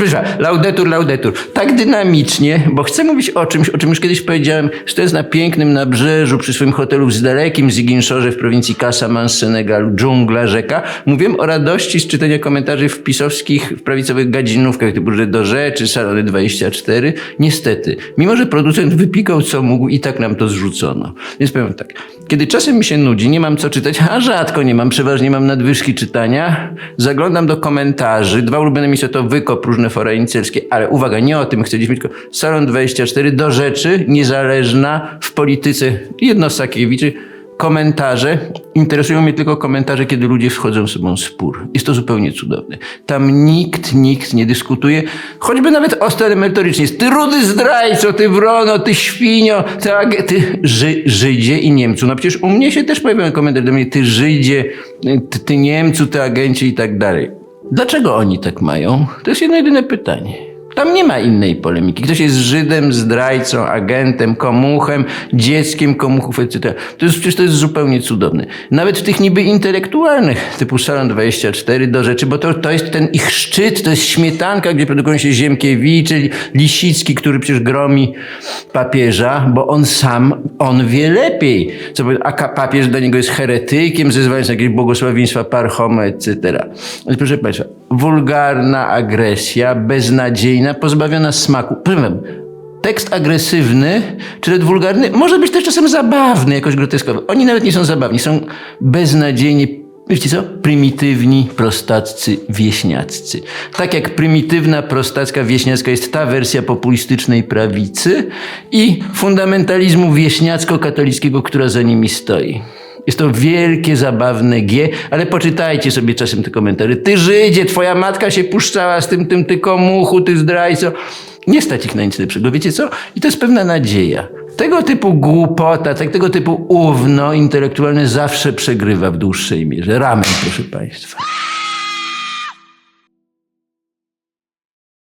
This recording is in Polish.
Proszę, laudetur, laudetur. Tak dynamicznie, bo chcę mówić o czymś, o czym już kiedyś powiedziałem, że to jest na pięknym nabrzeżu, przy swoim hotelu z dalekim Ziguinchorze w prowincji Casamance, Senegalu, dżungla, rzeka. Mówiłem o radości z czytania komentarzy wpisowskich w prawicowych gadzinówkach typu, że do rzeczy, salony 24. Niestety, mimo że producent wypikał co mógł i tak nam to zrzucono. Więc powiem tak, kiedy czasem mi się nudzi, nie mam co czytać, a rzadko nie mam, przeważnie mam nadwyżki czytania, zaglądam do komentarzy. Dwa ulubione miejsca to Wykop, różne fora ale uwaga, nie o tym chcę dziś mówić, tylko Salon 24, do rzeczy, niezależna w polityce, jedno z Sakiewiczy, komentarze. Interesują mnie tylko komentarze, kiedy ludzie wchodzą z sobą w spór. Jest to zupełnie cudowne. Tam nikt, nikt nie dyskutuje, choćby nawet ostro merytorycznie. Ty rudy zdrajco, ty wrono, ty świnio, ty, ag- ty Ży, Żydzie i Niemcu. No przecież u mnie się też pojawiają komentarze do mnie, ty Żydzie, ty, ty Niemcu, ty agencie i tak dalej. Dlaczego oni tak mają? To jest jedno jedyne pytanie. Tam nie ma innej polemiki. Ktoś jest Żydem, zdrajcą, agentem, komuchem, dzieckiem komuchów, etc. To jest, przecież to jest zupełnie cudowne. Nawet w tych niby intelektualnych, typu Salon 24 do rzeczy, bo to, to jest ten ich szczyt, to jest śmietanka, gdzie produkują się Ziemkiewicz, Lisicki, który przecież gromi papieża, bo on sam, on wie lepiej. Co, a papież dla niego jest heretykiem, zezwalając na jakieś błogosławieństwa Parchoma, etc. Ale proszę Państwa, wulgarna agresja, beznadziejna, pozbawiona smaku. Proszę Tekst agresywny, czy nawet wulgarny, może być też czasem zabawny, jakoś groteskowy. Oni nawet nie są zabawni, są beznadziejnie, wiecie co? Prymitywni, prostaccy, wieśniaccy. Tak jak prymitywna, prostacka, wieśniacka jest ta wersja populistycznej prawicy i fundamentalizmu wieśniacko-katolickiego, która za nimi stoi. Jest to wielkie, zabawne G, ale poczytajcie sobie czasem te komentarze. Ty Żydzie, twoja matka się puszczała z tym, tym, ty komuchu, ty zdrajco. Nie stać ich na nic lepszego, wiecie co? I to jest pewna nadzieja. Tego typu głupota, tak, tego typu ówno intelektualne zawsze przegrywa w dłuższej mierze. Ramen, proszę Państwa.